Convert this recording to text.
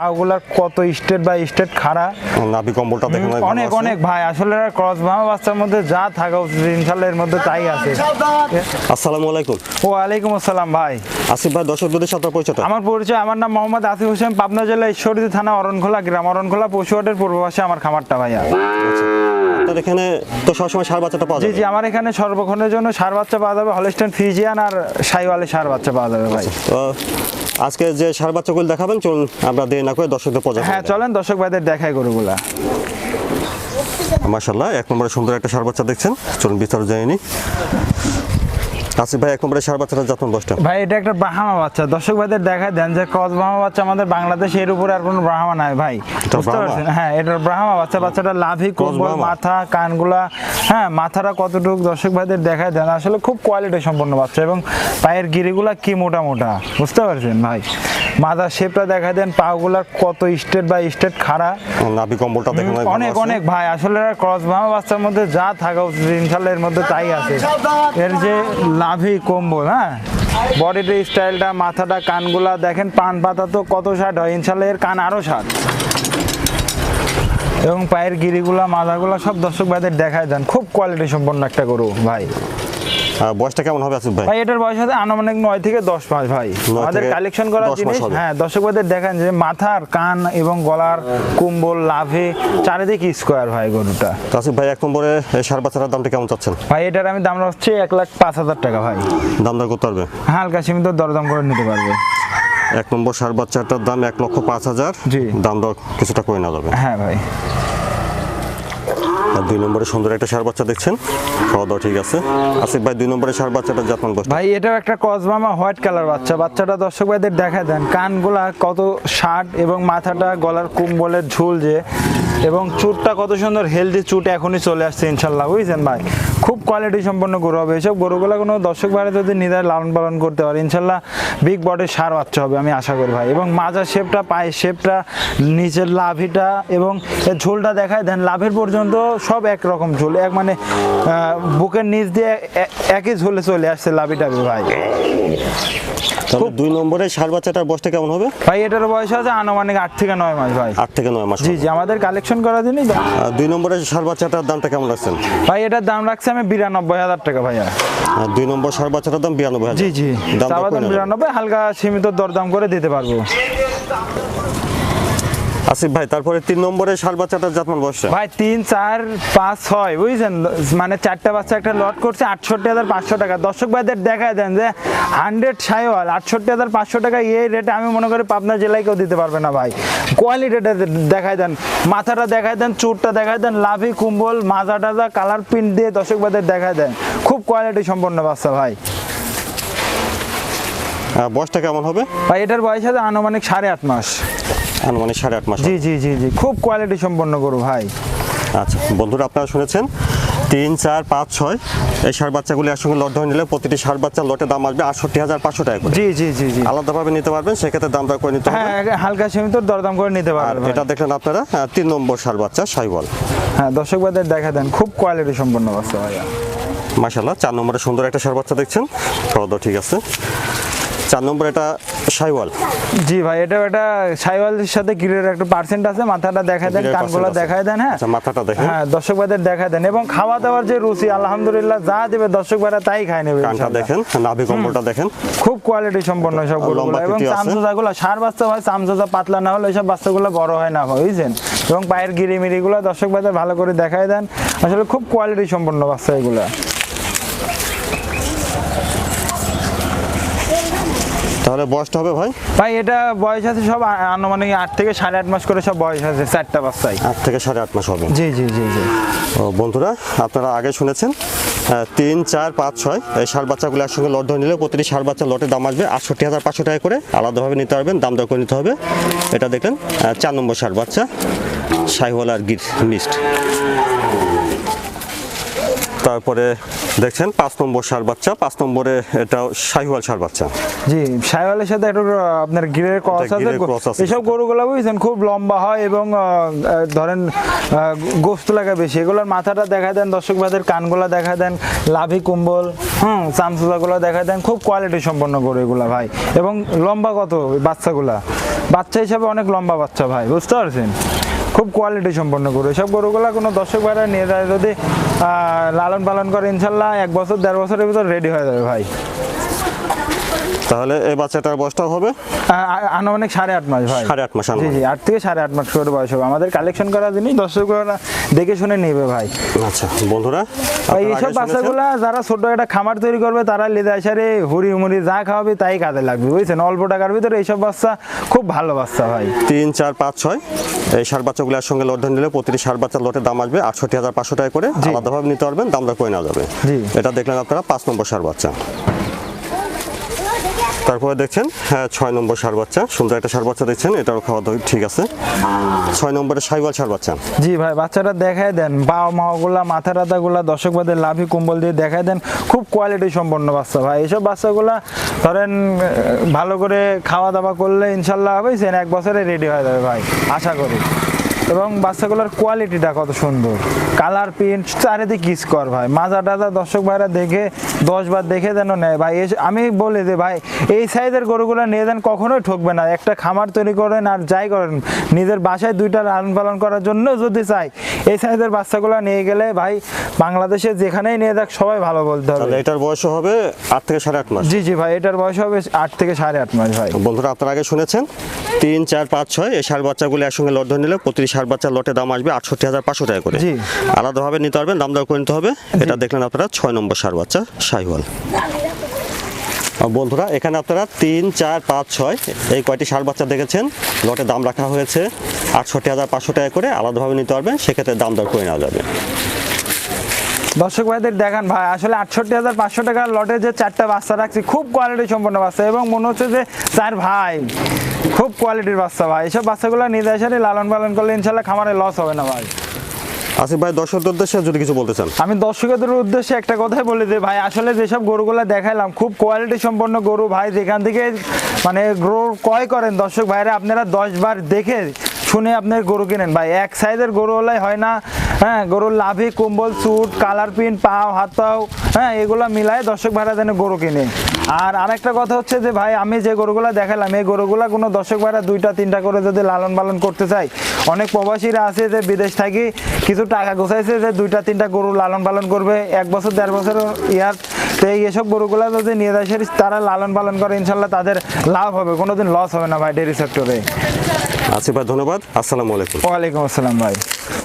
পাগুলার কত state by state খাড়া? নাভি কম্বলটা দেখেন অনেক অনেক ভাই আসলে ক্রস বাচ্চার মধ্যে যা থাকা উচিত ইনশাল্লাহ এর মধ্যে তাই আছে। আসসালামু আলাইকুম। ও আলাইকুম আসসালাম ভাই। আসিফ ভাই দর্শকদের সাথে পরিচয় আমার পরিচয় আমার নাম মোহাম্মদ আসিফ হোসেন পাবনা জেলা ঈশ্বরদী থানা অরণখোলা গ্রাম। অরণখোলা পশুহাটের পূর্ব পাশে আমার খামারটা ভাইয়া। আপনার এখানে তো সবসময় সার বাচ্চাটা পাওয়া যাবে? জি আমার এখানে সর্বক্ষণের জন্য সার বাচ্চা পাওয়া যাবে। হলিস্টেন ফিজিয়ান আর সাইওয়ালে সার বাচ্চা পাওয়া যাবে ভাই। তো আজকে যে সার বাচ্চাগুলো দেখাবেন চলুন আমরা দেরি না করে দর্শকদের পর্যায়ে হ্যাঁ চলেন দর্শক ভাইদের দেখাই গরুগুলা। মাশাল্লাহ এক নম্বরে সুন্দর একটা সার বাচ্চা দেখছেন। চলুন বিস্তারিত জেনে নিই। আসিফ ভাই নম্বরে সার বাচ্চাটা যত্ন দশটা ভাই এটা একটা ব্রাহ্মা বাচ্চা। দর্শক ভাইদের দেখায় দেন যে ক্রস ব্রাহ্মা বাচ্চা আমাদের বাংলাদেশে এর উপরে আর কোনো ব্রাহ্মা নাই ভাই। বুঝতে পারছেন? হ্যাঁ এটা ব্রাহ্মা বাচ্চা। বাচ্চাটা লাভি কম্বল মাথা কানগুলা হ্যাঁ মাথাটা কতটুকু দর্শক ভাইদের দেখায় দেন আসলে খুব কোয়ালিটি সম্পন্ন বাচ্চা এবং পায়ের গিরিগুলা কি মোটা মোটা বুঝতে পারছেন ভাই? মাথার শেপটা দেখা দেন পাগুলার কত স্টেট বাই স্টেট খাড়া। নাভি কম্বলটা দেখেন অনেক অনেক ভাই আসলে ক্রস ভামা বাচ্চার মধ্যে যা থাকা উচিত ইনশাল্লাহ এর মধ্যে তাই আছে। এর যে লাভি কম্বল হ্যাঁ? বডির স্টাইলটা মাথাটা, কানগুলা, দেখেন, পান পাতা তো কত ষাট হয়, ইনশাল্লাহ এর কান আরও ষাট। এবং পায়ের গিরিগুলা মাথাগুলা সব দর্শক ভাইদের দেখায় দেন। খুব কোয়ালিটি সম্পন্ন একটা গরু, ভাই। বয়সটা কেমন হবে আসিফ ভাই? ভাই এটার বয়স হতে আনুমানিক নয় থেকে দশ মাস ভাই। আমাদের কালেকশন করা জিনিস হ্যাঁ দর্শক ভাইদের দেখেন যে মাথার কান এবং গলার কুম্বল লাভে চারিদিকে স্কোয়ার ভাই গরুটা। আসিফ ভাই এক নম্বরে সার বাচ্চাটার দামটা কেমন চাচ্ছেন? ভাই এটার আমি দাম রাখছি এক লাখ পাঁচ হাজার টাকা ভাই। দাম দর করতে পারবে? হালকা সীমিত দরদাম করে নিতে পারবে। এক নম্বর সার বাচ্চাটার দাম এক লক্ষ পাঁচ হাজার। জি। দাম দর কিছুটা করে নেওয়া যাবে। হ্যাঁ ভাই। আর দুই নম্বরে সুন্দর একটা সার বাচ্চা দেখছেন? খাওয়া দাওয়া ঠিক আছে। আসিফ ভাই, দুই নম্বরে সার বাচ্চাটা যত্ন বসে ভাই, এটাও একটা কসবামা হোয়াইট কালার বাচ্চা। বাচ্চাটা দর্শক ভাইদের দেখা দেন, কানগুলা কত শার্ট এবং মাথাটা গলার কুম্বলের ঝুল যে এবং চুটটা কত সুন্দর হেলদি চুট এখনই চলে আসছে ইনশাল্লাহ, বুঝছেন ভাই? খুব কোয়ালিটি সম্পন্ন গরু হবে। এসব গরুগুলো কোনো দর্শক ভাইরা যদি নিদায় লালন পালন করতে পারে, ইনশাল্লাহ বিগ বডির সার বাচ্চা হবে, আমি আশা করি ভাই। এবং মাজার শেপটা, পায়ের শেপটা, নিচের লাভিটা এবং ঝোলটা দেখায়, দেন লাভের পর্যন্ত সব একরকম ঝোল। এক মানে বুকের নিচ দিয়ে একই ঝোলে চলে আসছে লাভিটা ভাই। তাহলে দুই নম্বরে সার বাচ্চাটার বয়সটা কেমন হবে? ভাই এটার বয়স আছে আনুমানিক আট থেকে নয় মাস ভাই। আট থেকে নয় মাস জি জি আমাদের কালেকশন করা দিনই আর দুই নম্বরে সার বাচ্চাটার দামটা কেমন রাখছেন? ভাই এটার দাম রাখছে আমি বিরানব্বই হাজার টাকা ভাইয়া। দুই নম্বর সার বাচ্চাটার দাম বিরানব্বই হাজার। জি জি দাম। বিরানব্বই হালকা সীমিত দরদাম করে দিতে পারব। আসিফ ভাই, তারপরে তিন নম্বরে সার বাচ্চাটার জাতমান বয়সটা ভাই, তিন, চার, পাঁচ, ছয়, বুঝছেন? মানে চারটা বাচ্চা একটা লট করছে, আটষট্টি হাজার পাঁচশো টাকা। দর্শক ভাইদের দেখায় দেন যে হান্ড্রেড সাইওয়াল, আটষট্টি হাজার পাঁচশো টাকা এই রেটে আমি মনে করি পাবনা জেলায় কেউ দিতে পারবে না ভাই। কোয়ালিটিটা দেখায় দেন। মাথাটা দেখায় দেন চুটটা দেখায় দেন, লাভি, কুম্বল মাজা টাজা কালার প্রিন্ট দিয়ে দর্শক ভাইদের দেখায় দেন। খুব কোয়ালিটি সম্পন্ন বাচ্চা ভাই। বয়সটা কেমন হবে? ভাই এটার বয়স আছে আনুমানিক সাড়ে আট মাস। আনুমানিক সাড়ে আট মাস জি জি জি জি। খুব কোয়ালিটি সম্পন্ন গরু ভাই। আচ্ছা বন্ধুরা আপনারা শুনেছেন? তিন চার পাঁচ ছয়। এই সার বাচ্চাগুলি একসঙ্গে লট ধরে নিলে প্রতিটি সার বাচ্চার লটের দাম আসবে আটষট্টি হাজার পাঁচশো টাকা করে। জি জি জি জি। আলাদাভাবে নিতে পারবেন সেক্ষেত্রে দাম দর করে নিতে হবে। হ্যাঁ হালকা সীমিত দরদাম করে নিতে আর পারবে ভাই। এটা দেখলেন আপনারা তিন নম্বর সার বাচ্চা সাইবল হ্যাঁ দর্শক ভাইদের দেখা দেন খুব কোয়ালিটি সম্পন্ন বাচ্চা ভাইয়া। মাশাল্লাহ চার নম্বরে সুন্দর একটা সার বাচ্চা দেখছেন। ঠিক আছে। চার নম্বর এটা সাইওয়াল। জি ভাই এটা একটা সাইওয়ালের সাথে গিরের একটা পার্সেন্ট আছে মাথাটা দেখা দেন কানগুলো দেখায় দেন হ্যাঁ? আচ্ছা মাথাটা দেখেন। হ্যাঁ দর্শক ভাইদের দেখা দেন এবং খাওয়া দাওয়ার যে রুচি আলহামদুলিল্লাহ যা দেবে দর্শক ভাইরা তাই খায় নেবে কানটা দেখেন নাভি কম্বলটা দেখেন। খুব কোয়ালিটি সম্পন্ন সব লম্বা এবং। চামচোজাগুলো সার বাচ্চা হয় চামচোজা পাতলা না হলে এইসব বাচ্চাগুলো বড় হয় না বুঝছেন? এবং পায়ের গিরিমিরিগুলো দর্শক ভাইদের ভালো করে দেখায় দেন। আসলে খুব কোয়ালিটি সম্পন্ন বাচ্চা এগুলো। তাহলে বয়সটা হবে ভাই? ভাই এটা বয়স আছে সব আনুমানিক আট থেকে সাড়ে আট মাস করে সব বয়স আছে চারটা বাচ্চাই আট থেকে সাড়ে আট মাস হবে। জি জি জি জি। ও, বন্ধুরা আপনারা আগে শুনেছেন তিন চার পাঁচ ছয় এই সার বাচ্চাগুলো একসঙ্গে লট ধরে নিলে প্রতিটি সার বাচ্চা লটের দাম আসবে আটষট্টি হাজার পাঁচশো টাকা করে। আলাদাভাবে নিতে পারবেন দাম দর করে নিতে হবে। এটা দেখলেন চার নম্বর সার বাচ্চা সাইওয়াল আর গির মিক্সড তারপরে দেখছেন পাঁচ নম্বর সার বাচ্চা পাঁচ নম্বরে এটাও শাহিওয়াল সার বাচ্চা। জি সাইওয়ালের সাথে একটু আপনার গিরের ক্রস আছে এসব গরুগুলো বুঝছেন খুব লম্বা হয় এবং ধরেন গোস্ত লাগা বেশি। এগুলোর মাথাটা দেখা দেন দর্শক ভাইদের কানগুলা দেখা দেন লাভি কুম্বল হুম চামচুলাগুলো দেখা দেন খুব কোয়ালিটি সম্পন্ন গরু এগুলা ভাই। এবং লম্বা কত বাচ্চাগুলা? বাচ্চা হিসাবে অনেক লম্বা বাচ্চা ভাই বুঝতে পারছেন? খুব কোয়ালিটি সম্পন্ন গরু। এসব গরুগুলো কোনো দর্শক ভাইরা নিয়ে যায় যদি লালন পালন করে, ইনশাল্লাহ এক বছর, দেড় বছরের ভিতর রেডি হয়ে যাবে ভাই। তাহলে এই বাচ্চাটার বয়সটা হবে? আনুমানিক সাড়ে আট মাস ভাই। সাড়ে আট মাস জি জি আট থেকে সাড়ে আট মাস করে বয়স হবে। আমাদের কালেকশন করা জিনিস দর্শকরা দেখে শুনে নেবে ভাই। আচ্ছা বন্ধুরা ভাই এইসব? বাচ্চাগুলা যারা ছোট একটা খামার তৈরি করবে তারা লেদা সারে হুড়ি মুড়ি যা খাওয়াবে তাই কাজে লাগবে বুঝছেন? অল্প টাকার ভিতরে এইসব বাচ্চা খুব ভালো বাচ্চা ভাই। তিন চার পাঁচ ছয় এই সার বাচ্চাগুলোর সঙ্গে লট নিলে প্রতিটি সার বাচ্চার লটের দাম আসবে আটষট্টি হাজার পাঁচশো টাকা করে। আলাদাভাবে নিতে পারবেন দাম দর করে নেওয়া যাবে। জি। এটা দেখলেন আপনারা পাঁচ নম্বর সার বাচ্চা। তারপরে দেখছেন হ্যাঁ ছয় নম্বর সার বাচ্চা। সুন্দর একটা সার বাচ্চা দেখছেন, এটারও খাওয়া দাওয়া ঠিক আছে। ছয় নম্বরে সাইওয়াল সার বাচ্চা। জি ভাই বাচ্চাটা দেখাই দেন বাও মাওগুলা মাথা রাতাগুলা দর্শক বাদের লাভি কুম্বল দিয়ে দেখাই দেন, খুব কোয়ালিটি সম্পন্ন বাচ্চা ভাই। এইসব বাচ্চাগুলা ধরেন, ভালো করে খাওয়া দাওয়া করলে ইনশাল্লাহ বুঝছেন এক বছরে রেডি হয়ে যাবে ভাই, আশা করি। এবং বাচ্চাগুলোর কোয়ালিটিটা কত সুন্দর। কালার প্রিন্ট চারিদিকে কর ভাই। মাজা টাজা দর্শক ভাইরা দেখে দশ বার দেখে যেন নেয়। ভাই আমি বলি যে ভাই এই সাইজের গরুগুলো নিয়ে দেন কখনোই ঠকবে না। একটা খামার তৈরি করেন আর যাই করেন নিজের বাসায় দুইটা লালন পালন করার জন্য যদি চাই এই সাইজের বাচ্চাগুলো নিয়ে গেলে ভাই বাংলাদেশে যেখানেই নিয়ে যাক সবাই ভালো বলতে হবে। এটার বয়স হবে আট থেকে সাড়ে আট মাস? জি জি ভাই এটার বয়স হবে আট থেকে সাড়ে আট মাস ভাই। বন্ধুরা আপনারা আগে শুনেছেন? তিন চার পাঁচ ছয় এই সার বাচ্চাগুলো একসঙ্গে লট নিলে প্রতিটি সার বাচ্চার লটে দাম আসবে আটষট্টি হাজার পাঁচশো টাকা করে। আলাদাভাবে নিতে পারবেন দাম দর করে নিতে হবে। এটা দেখলেন আপনারা ছয় নম্বর সার বাচ্চা শাহিওয়াল আর বন্ধুরা এখানে আপনারা তিন চার পাঁচ ছয় এই কয়টি সার বাচ্চা দেখেছেন লটে দাম রাখা হয়েছে আটষট্টি হাজার পাঁচশো টাকা করে আলাদাভাবে নিতে পারবেন সেক্ষেত্রে দাম দর করে নেওয়া যাবে। দর্শক ভাইদের দেখান ভাই আসলে আটষট্টি হাজার পাঁচশো টাকার লটে যে চারটা বাচ্চা রাখছি খুব কোয়ালিটি সম্পন্ন বাচ্চা এবং মনে হচ্ছে যে চার ভাই। খুব কোয়ালিটির বাচ্চা ভাই। এইসব বাচ্চাগুলো নিয়ে নির্দেশনে লালন পালন করলে ইনশাল্লাহ খামারে লস হবে না ভাই। আসিফ ভাই দর্শকদের উদ্দেশ্যে যদি কিছু বলতে চান। আমি দর্শকদের উদ্দেশ্যে একটা কথাই বলে দিই ভাই আসলে যেসব গরুগুলো দেখাইলাম খুব কোয়ালিটি সম্পন্ন গরু ভাই যেখান থেকে মানে গরু ক্রয় করেন দর্শক ভাইরা আপনারা দশ বার দেখে শুনে আপনার গরু কিনেন। ভাই এক সাইজের গরু হলে হয় না হ্যাঁ গরুর লাভি কুম্বল চুট কালার প্রিন্ট পাও হাত পাও হ্যাঁ এগুলো মিলায় দর্শক ভাইরা যেন গরু কিনে। আর আরেকটা কথা হচ্ছে যে ভাই আমি যে গরুগুলো দেখালাম এই গরুগুলা কোনো দর্শক ভাইরা দুইটা তিনটা করে যদি লালন পালন করতে চাই অনেক প্রবাসীরা আছে যে বিদেশ থাকি কিছু টাকা গোছাইছে যে দুইটা তিনটা গরু লালন পালন করবে এক বছর দেড় বছর ইয়ার। তো এই এসব গরুগুলা যদি নিয়ে যায় তারা লালন পালন করে ইনশাল্লাহ তাদের লাভ হবে কোনোদিন লস হবে না ভাই ডেরি সেক্টরে আসিফ ভাই ধন্যবাদ। আসসালামু আলাইকুম। ওয়ালাইকুম আসসালাম ভাই।